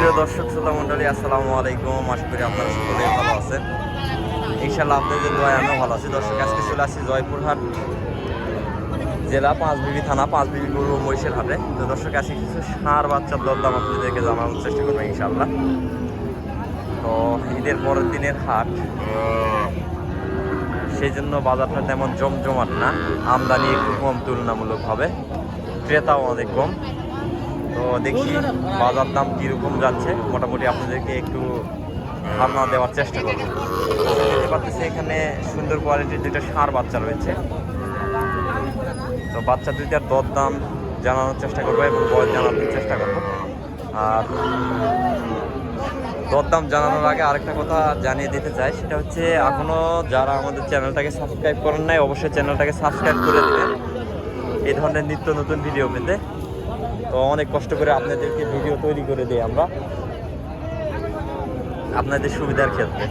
প্রিয় দর্শক, শ্রোতা মন্ডলী আসসালামু আলাইকুম। আশা করি আপনারা সকলে ভালো আছেন। ইনশাল্লাহ আপনাদের দোয়ায় আমিও ভালো আছি। দর্শক, আজকে চলে আসছি জয়পুরহাট জেলা, পাঁচবিবি থানা, পাঁচবিবি পূর্ব মহিষের হাটে। তো দর্শক, আজকে কিছু সার বাচ্চার দরদাম আপনাদেরকে জানানোর চেষ্টা করব ইনশাল্লাহ তো ঈদের পরের দিনের হাট সেই জন্য বাজারটা তেমন জমজমাট না। আমদানি একটু কম তুলনামূলকভাবে। ক্রেতাও অনেক কম। তো দেখি বাজার দাম কীরকম যাচ্ছে। মোটামুটি আপনাদেরকে একটু ধারণা দেওয়ার চেষ্টা করব। দেখতে এখানে সুন্দর কোয়ালিটির দুইটা ষাঁড় বাচ্চা রয়েছে। তো বাচ্চা দুইটার দর দাম জানানোর চেষ্টা করব এবং বয়স জানানোর চেষ্টা করব। আর দরদাম জানানোর আগে আরেকটা কথা জানিয়ে দিতে চাই, সেটা হচ্ছে এখনও যারা আমাদের চ্যানেলটাকে সাবস্ক্রাইব করেন নাই, অবশ্যই চ্যানেলটাকে সাবস্ক্রাইব করে দেবেন। এই ধরনের নিত্য নতুন ভিডিও পেতে। তো অনেক কষ্ট করে আপনাদেরকে ভিডিও তৈরি করে দিই আমরা। আপনাদের সুবিধার ক্ষেত্রে।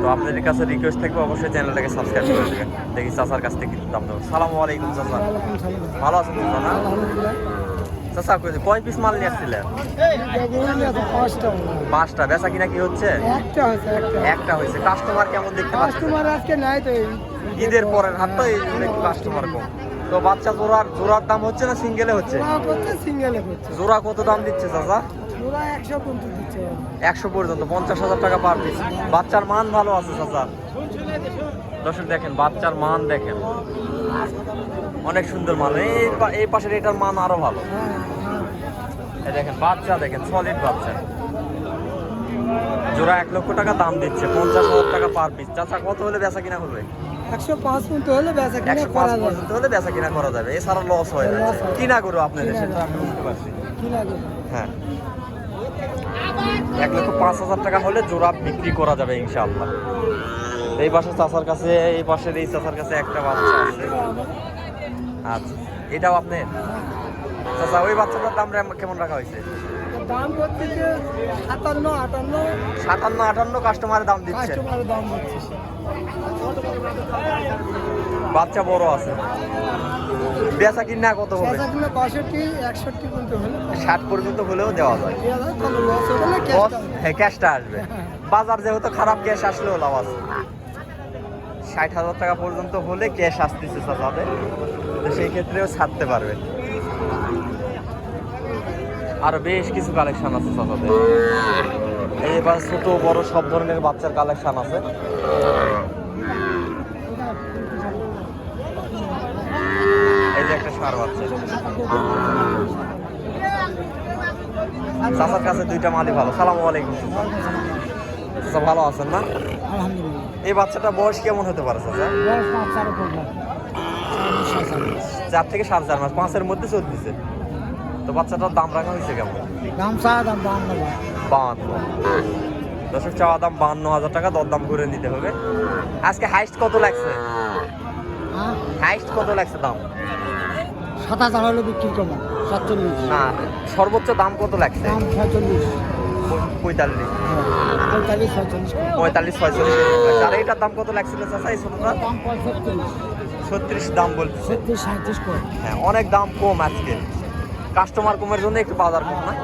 তো আপনাদের কাছে রিকোয়েস্ট থাকবে অবশ্যই চ্যানেলটাকে সাবস্ক্রাইব করে দেবেন। দেখি চাচার কাছ থেকে দাম দেবো সালামু আলাইকুম চাচা। ভালো আছেন চাচা না? চাচা কই কয় পিস মাল নিয়ে আসছিলেন পাঁচটা। বেচা কিনা কি হচ্ছে? একটা হয়েছে। কাস্টমার কেমন দেখতে পাচ্ছেন? কাস্টমার আজকে নাই তো ঈদের পরের হাট তো এই কাস্টমার কম। তো বাচ্চা জোড়ার জোড়ার দাম হচ্ছে না সিঙ্গেলে হচ্ছে? জোড়া সিঙ্গেলে করছে জোড়া কত দাম দিচ্ছে চাচা? একশো পর্যন্ত পঞ্চাশ হাজার টাকা পার পিস বাচ্চার মান ভালো আছে চাচা? দর্শক দেখেন বাচ্চার মান দেখেন। অনেক সুন্দর মান। এই এই পাশের এটার মান আরও ভালো। দেখেন বাচ্চা দেখেন সলিড বাচ্চা। জোড়া এক লক্ষ টাকা দাম দিচ্ছে পঞ্চাশ হাজার টাকা পার পিস চাচা কত হলে বেচা কিনা হবে একশো পাঁচ পর্যন্ত হলে বেচা কিনা করা পর্যন্ত হলে বেচা কিনা করা যাবে। এছাড়া লস হয়ে যাচ্ছে হয়। কিনা করো আপনাদের কিনা সেটা। আমি বুঝতে পারছি। কিনা হ্যাঁ। এক লক্ষ পাঁচ হাজার টাকা হলে জোড়া বিক্রি করা যাবে ইনশাআল্লাহ। এই পাশে চাচার কাছে এই পাশের এই চাচার কাছে একটা বাচ্চা আছে। আচ্ছা। এটাও আপনার? চাচা ওই বাচ্চাটার দাম কেমন রাখা হয়েছে? দাম যে সাতান্ন আটান্ন। সাতান্ন আটান্ন কাস্টমারের দাম দিচ্ছে। কাস্টমারের দাম হচ্ছে বাচ্চা বড় আছে। বেচা কিনা কত হবে? বেচা কিনা বাষট্টি একষট্টি পর্যন্ত হলে ষাট পর্যন্ত হলেও দেওয়া যায়। লস cash হবে। হ্যাঁ ক্যাশটা আসবে। বাজার যেহেতু খারাপ ক্যাশ আসলেও লাভ আছে। ষাট হাজার টাকা পর্যন্ত হলে ক্যাশ আসতেছে তাদের তো সেই ক্ষেত্রেও ছাড়তে পারবে। আর বেশ কিছু কালেকশন আছে এই এবার ছোট বড় সব ধরনের বাচ্চার কালেকশন আছে। এই যে একটা সার বাচ্চা। চাচার কাছে দুইটা মালই ভালো। সালাম আলাইকুম চাচা। ভালো আছেন না? এই বাচ্চাটা বয়স কেমন হতে পারে চাচা? চার চার থেকে সাড়ে চার মাস। পাঁচের মধ্যে চলতেছে। তো বাচ্চাটার দাম রাখা হয়েছে কেমন? দাম চা দাম বান্ন বাহান্ন। দর্শক চাওয়া দাম বাহান্ন হাজার টাকা দরদাম করে নিতে হবে। আজকে হাইস্ট কত লাগছে? হ্যাঁ? হাইস্ট কত লাগছে দাম? সাত হাজার হলে বিক্রি করব সাতচল্লিশ। না সর্বোচ্চ দাম কত লাগছে? দাম ছয়চল্লিশ। পঁয়তাল্লিশ। পঁয়তাল্লিশ ছয়চল্লিশ। পঁয়তাল্লিশ ছয়চল্লিশ। আর এইটার দাম কত লাগছিল চাচা এই দাম ছত্রিশ দাম বলতেছে। ছত্রিশ সাঁত্রিশ হ্যাঁ অনেক দাম কম আজকে। কাস্টমার কমের জন্য একটু বাজার কম না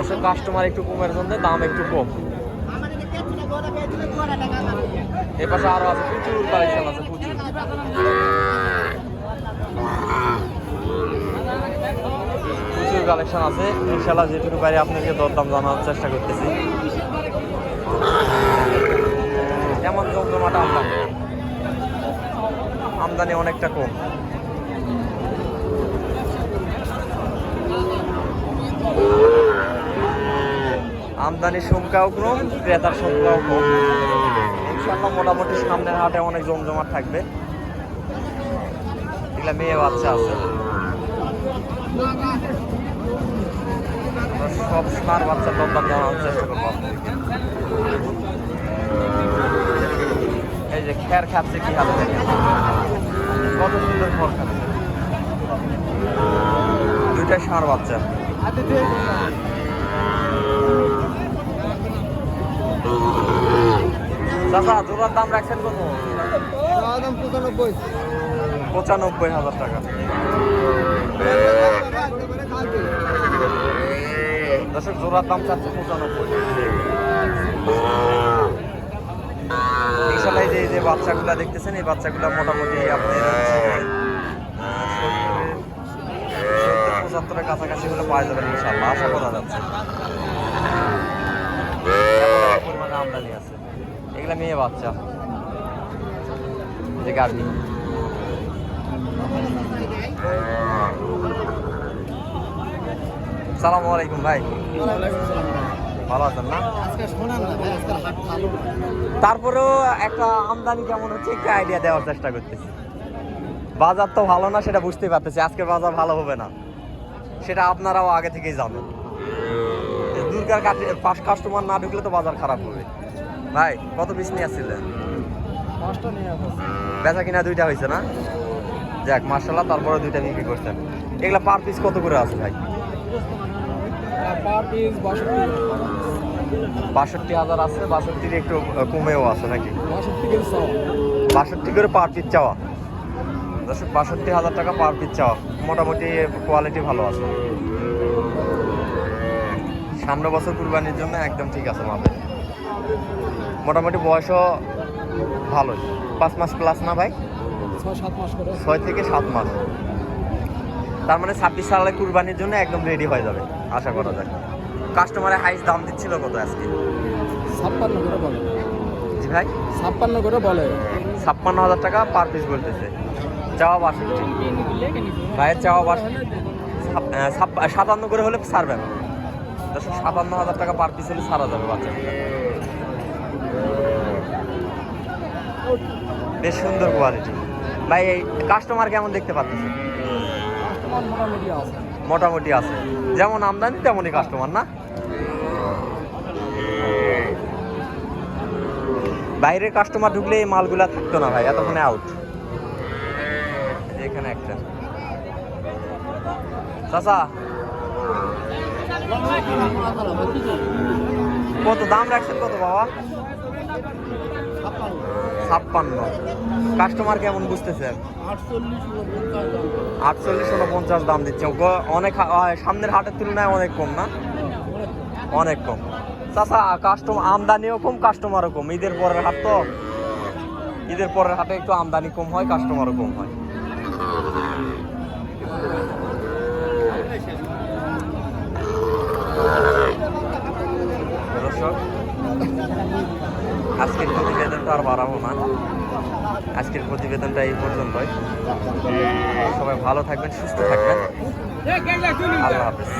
এসব কাস্টমার একটু কমের জন্য দাম একটু কম। এ পাশে আরও আছে, প্রচুর কালেকশন আছে, প্রচুর। প্রচুর কালেকশন আছে। ইনশাল্লাহ যেটুকু পারি আপনাকে দরদাম জানানোর চেষ্টা করতেছি। যেমন জমজমাট আমদানি। আমদানি অনেকটা কম। আমদানির সংখ্যাও কম ক্রেতার সংখ্যাও কম। ইনশাল্লাহ মোটামুটি সামনের হাটে অনেক জমজমাট থাকবে। এগুলা মেয়ে বাচ্চা আছে। সব স্মার বাচ্চার দরদাম জানানোর চেষ্টা করব এই যে খ্যার খাচ্ছে কি হাতে কত সুন্দর খড় খাচ্ছে। দুইটা ষাঁড় বাচ্চা। চাচা, জোড়ার দাম রাখছেন কত? দাম পঁচানব্বই পঁচানব্বই হাজার টাকা। দর্শক, জোড়ার দাম চাচ্ছে পঁচানব্বই। ইনশাল্লাহ যে যে বাচ্চাগুলা দেখতেছেন, এই বাচ্চাগুলা মোটামুটি সত্তর পঁচাত্তরের কাছাকাছি হলে পাওয়া যাবেন ইনশাল্লাহ। আশা করা যাচ্ছে। পরিমাণে আমদানি আছে। এগুলা মেয়ে বাচ্চা। যে গাভী। সালাম আলাইকুম ভাই। ভালো আছেন না। তারপরেও একটা আমদানি কেমন হচ্ছে একটু আইডিয়া দেওয়ার চেষ্টা করতেছি। বাজার তো ভালো না, সেটা বুঝতেই পারতেছি। আজকের বাজার ভালো হবে না। সেটা আপনারাও আগে থেকেই জানেন। দুর্গার পাশ কাস্টমার না ঢুকলে তো বাজার খারাপ হবে। ভাই কত পিস নিয়ে আসছিলেন। বেচা কিনা দুইটা হয়েছে না? যাক মার্শাল্লাহ তারপরে দুইটা বিক্রি করছেন। এগুলা পার পিস কত করে আছে ভাই? বাষট্টি। হাজার আছে বাষট্টির একটু কমেও আছে নাকি? বাষট্টি করে পার পিস চাওয়া? দর্শক বাষট্টি হাজার টাকা পার পিস চাওয়া। মোটামুটি কোয়ালিটি ভালো আছে। সামনে বছর কুরবানির জন্য একদম ঠিক আছে মাপে। মোটামুটি বয়সও ভালোই পাঁচ মাস প্লাস না ভাই? ছয় মাস ছয় থেকে সাত মাস। তার মানে ছাব্বিশ সালে কুরবানির জন্য একদম রেডি হয়ে যাবে আশা করা যায়। কাস্টমারের হাইস দাম দিচ্ছিল কত আজকে? ছাপ্পান্ন করে বলে। জি ভাই? ছাপ্পান্ন করে বলে। ছাপ্পান্ন হাজার টাকা পার পিস বলতেছে। চাওয়া বাষট্টি ভাইয়ের চাওয়া ছাপ- সাতান্ন করে হলে ছাড়বেন। দর্শক সাতান্ন হাজার টাকা পার পিস হলে ছাড়া যাবে বাচ্চাগুলো বেশ সুন্দর কোয়ালিটি ভাই, এই কাস্টমার কেমন দেখতে পাচ্ছেন? মোটামুটি আছে। যেমন আমদানি, তেমনই কাস্টমার না? বাইরের কাস্টমার ঢুকলে এই মালগুলা থাকতো না ভাই, এতক্ষণে আউট এখানে একটা। চাচা কত দাম রাখছেন কত বাবা? ছাপ্পান্ন। কাস্টমার কেমন বুঝতেছেন? আটচল্লিশ উনপঞ্চাশ দাম দিচ্ছে। অনেক সামনের হাটের তুলনায় অনেক কম না? অনেক কম। চাচা কাস্টমার আমদানিও কম কাস্টমারও কম। ঈদের পরের হাট তো ঈদের পরের হাটে একটু আমদানি কম হয় কাস্টমারও কম হয়। আজকের প্রতিবেদনটা আর বাড়াবো না। আজকের প্রতিবেদনটা এই পর্যন্তই। সবাই ভালো থাকবেন, সুস্থ থাকবেন। আল্লাহ হাফেজ।